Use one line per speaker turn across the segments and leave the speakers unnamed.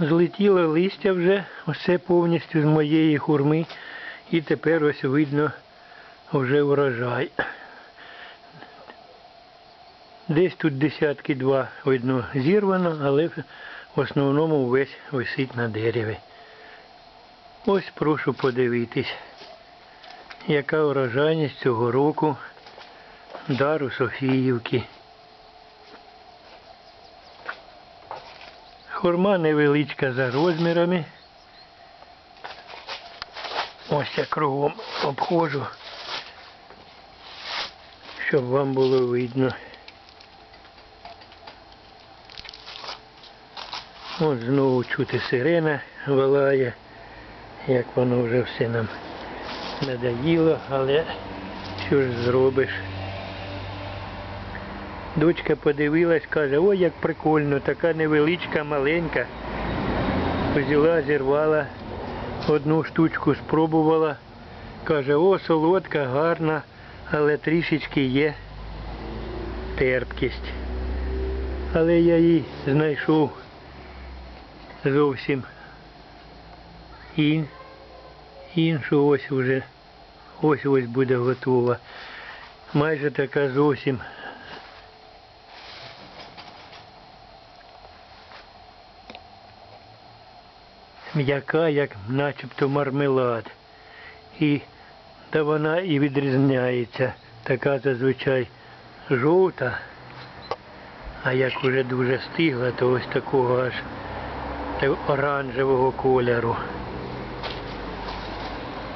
Злетіло листя вже, все повністю з моєї хурми. І тепер ось видно вже урожай. Десь тут десятки два видно зірвано, але в основному весь висить на дереві. Ось прошу подивитись, яка урожайність цього року дару Софіївки. Хурма невеличка за розмірами. Ось я кругом обходжу, щоб вам було видно. От знову чути сирена вилає, як воно вже все нам надоїло, але що ж зробиш. Дочка подивилась, каже, ой, як прикольно, така невеличка, маленька. Взяла, зірвала, одну штучку спробувала. Каже, о, солодка, гарна, але трішечки є терпкість. Але я її знайшов зовсім ін, іншу ось уже ось ось буде готова. Майже така зовсім м'яка, як начебто мармелад. І та вона і відрізняється. Така зазвичай жовта, а як уже дуже стигла, то ось такого аж оранжевого кольору.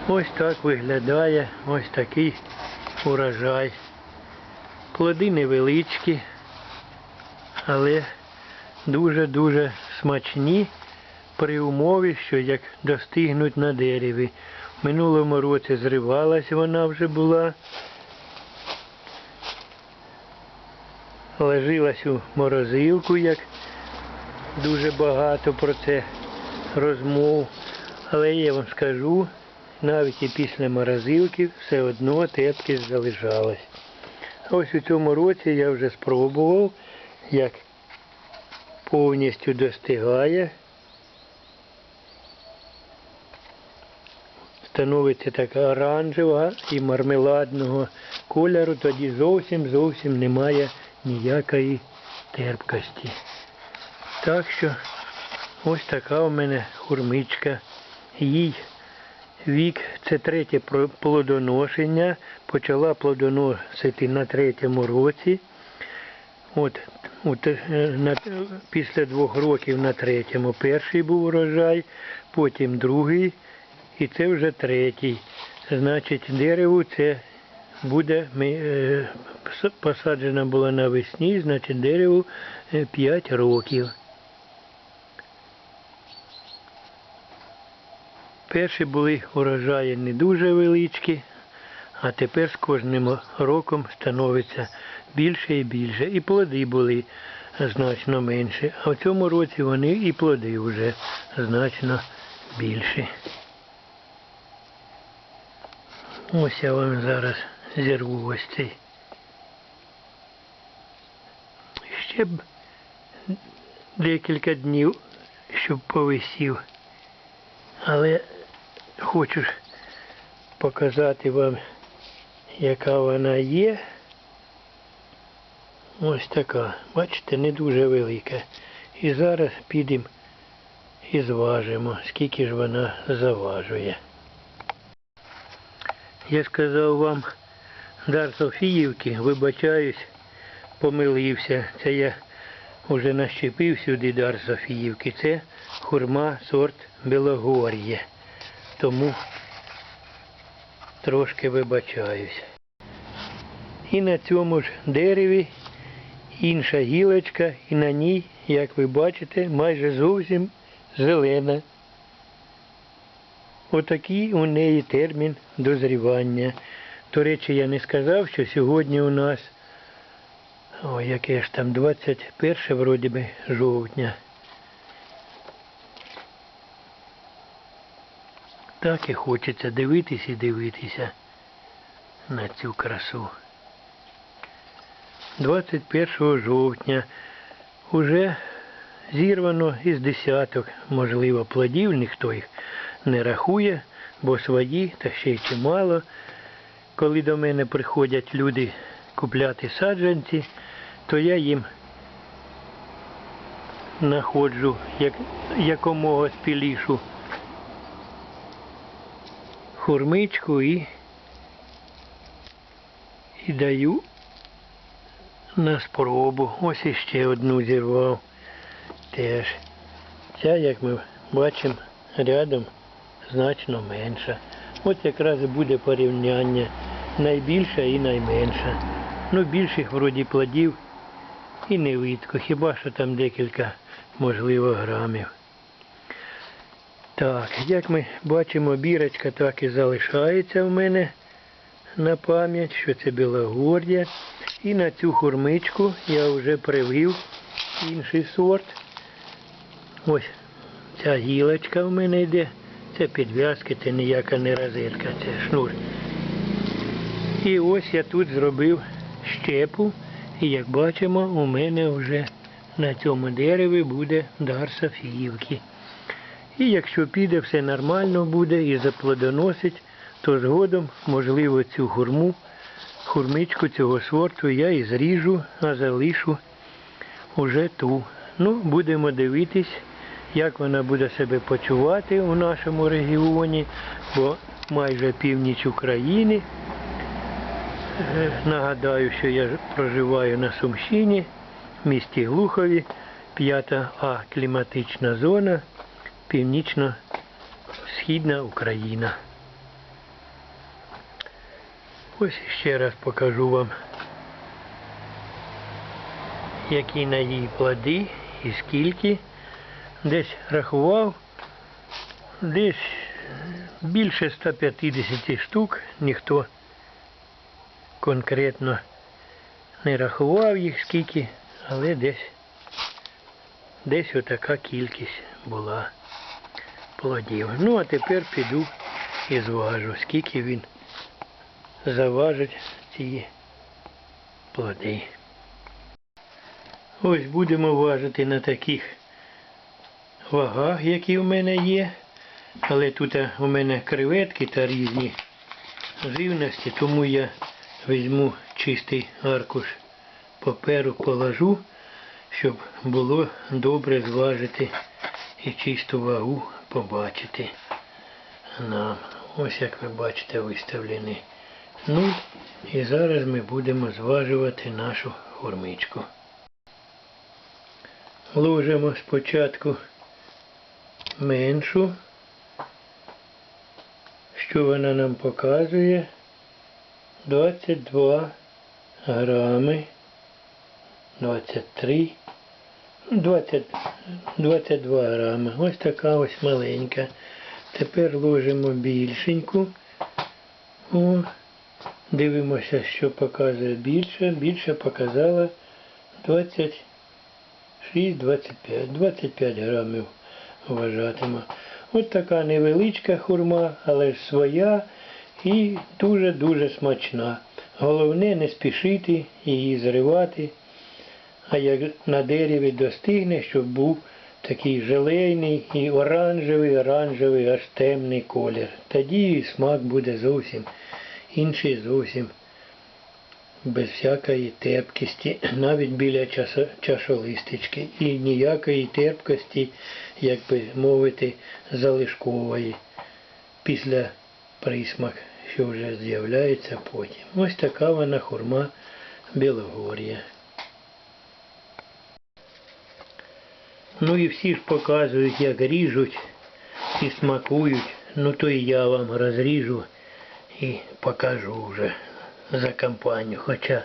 Ось так виглядає ось такий урожай. Плоди невеличкі, але дуже-дуже смачні при умові, що як достигнуть на дереві. В минулому році зривалась вона вже була. Ложилась у морозилку, як дуже багато про це розмов. Але я вам скажу, навіть і після морозилки все одно терпкість залишалась. Ось у цьому році я вже спробував, як повністю достигає. Становиться така оранжева і мармеладного кольору, тоді зовсім зовсім немає ніякої терпкості. Так що ось така у мене хурмичка. Їй вік це третє плодоношення. Почала плодоносити на третьому році. От, от е, на, після двох років на третьому перший був урожай, потім другий, і це вже третій. Значить, дерево це буде ми, е, посаджено було навесні, значить дереву 5 років. Перші були урожаї не дуже величкі, а тепер з кожним роком становиться більше і більше. І плоди були значно менше. А в цьому році вони і плоди вже значно більші. Ось я вам зараз зірву ось. Ще б декілька днів, щоб повисів. Але хочу показати вам, яка вона є. Ось така. Бачите, не дуже велика. І зараз підемо і зважимо, скільки ж вона заважує. Я сказав вам дар Софіївки, вибачаюсь, помилився. Це я вже нащепив сюди дар Софіївки. Це хурма сорт Белогор'є. Тому трошки вибачаюсь. І на цьому ж дереві інша гілочка, і на ній, як ви бачите, майже зовсім зелена. Отакий у неї термін дозрівання. До речі, я не сказав, що сьогодні у нас, ой, яке ж там, 21 вроді би жовтня. Так і хочеться дивитись і дивитися на цю красу. 21 жовтня уже зірвано із десяток, можливо, плодів, ніхто їх не рахує, бо свої, та ще й чимало. Коли до мене приходять люди купляти саджанці, то я їм знаходжу як, якомога спілішу хурмичку і, і даю на спробу. Ось іще одну зірвав. Теж. Ця, як ми бачимо, рядом значно менша. От якраз буде порівняння найбільша і найменша. Ну, більших вроді плодів і не видко, хіба що там декілька, можливо, грамів. Так, як ми бачимо, бірочка так і залишається в мене на пам'ять, що це білогордя. І на цю хурмичку я вже привив інший сорт. Ось ця гілочка в мене йде. Це підв'язки, це ніяка не розетка, це шнур. І ось я тут зробив щепу. І як бачимо, у мене вже на цьому дереві буде дар Софіївки. І якщо піде все нормально буде і заплодоносить, то згодом, можливо, цю хурму, хурмичку цього сорту я і зріжу, а залишу уже ту. Ну, будемо дивитись, як вона буде себе почувати у нашому регіоні, бо майже північ України. Е, Нагадаю, що я проживаю на Сумщині, в місті Глухові, 5 А кліматична зона, північно-східна Україна. Ось ще раз покажу вам, які на її плоди і скільки. Десь рахував, десь більше 150 штук, ніхто конкретно не рахував їх скільки, але десь десь отака кількість була плодів. Ну а тепер піду і зважу, скільки він заважить ці плоди. Ось будемо важити на таких вагах, які в мене є. Але тут е, у мене креветки та різні живності, тому я візьму чистий аркуш паперу, положу, щоб було добре зважити і чисту вагу побачити нам. Ось як ви бачите виставлений нуль. І зараз ми будемо зважувати нашу хурмичку. Ложимо спочатку меншу, що вона нам показує. 22 грами, 23, 20, 22 грами. Ось така ось маленька. Тепер ложимо більшеньку. О, дивимося, що показує більше. Більше показала 26, 25, 25 грамів вважатиму. Ось така невеличка хурма, але ж своя і дуже-дуже смачна. Головне не спішити її зривати, а як на дереві достигне, щоб був такий желейний і оранжевий, оранжевий, аж темний колір. Тоді і смак буде зовсім інший, зовсім без всякої терпкості, навіть біля чашолистички. І ніякої терпкості, як би мовити, залишкової після присмак, що вже з'являється потім. Ось така вона хурма Білогор'я. Ну і всі ж показують, як ріжуть і смакують. Ну то і я вам розріжу і покажу вже за компанію. Хоча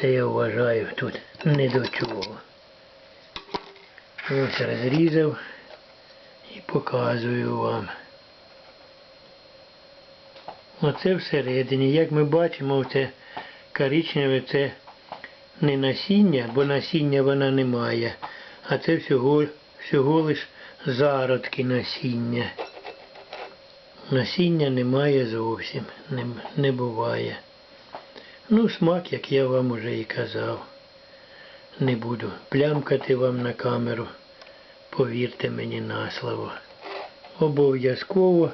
це я вважаю тут не до чого. Ось розрізав і показую вам. Оце всередині. Як ми бачимо, це коричневе це не насіння, бо насіння вона не має, а це всього, всього лиш зародки насіння. Насіння немає зовсім, не, не буває. Ну, смак, як я вам уже і казав. Не буду плямкати вам на камеру. повірте мені на слово. Обов'язково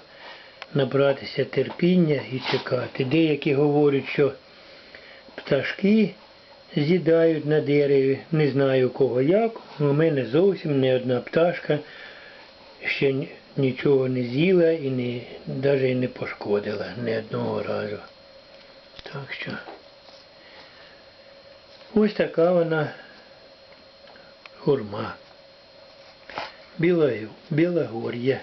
набратися терпіння і чекати. Деякі говорять, що пташки з'їдають на дереві. Не знаю кого як. У мене зовсім не одна пташка ще нічого не з'їла і навіть не пошкодила ні одного разу. Так що ось така вона гурма. Білогор'я.